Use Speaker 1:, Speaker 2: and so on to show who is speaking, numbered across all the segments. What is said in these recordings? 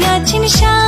Speaker 1: 呀，请你笑。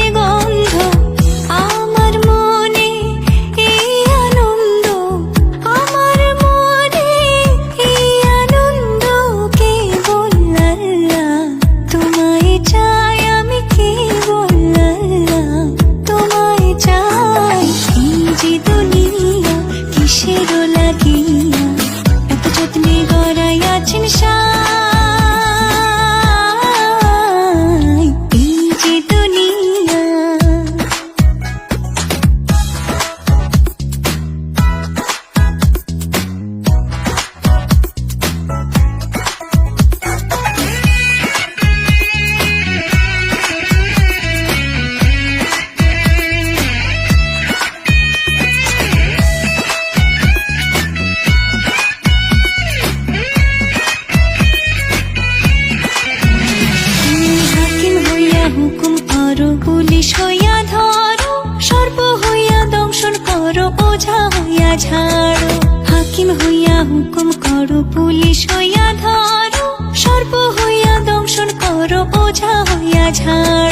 Speaker 1: police হইয়া ধরো, সর্প হইয়া দংশন করো, ওঝা হইয়া ঝাড়ো। হাকিম হইয়া হুকুম করো, পুলিশ হইয়া ধরো, সর্প হইয়া দংশন করো, ওঝা হইয়া ঝাড়ো।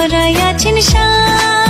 Speaker 1: যত্নে গড়াইয়াছেন সাই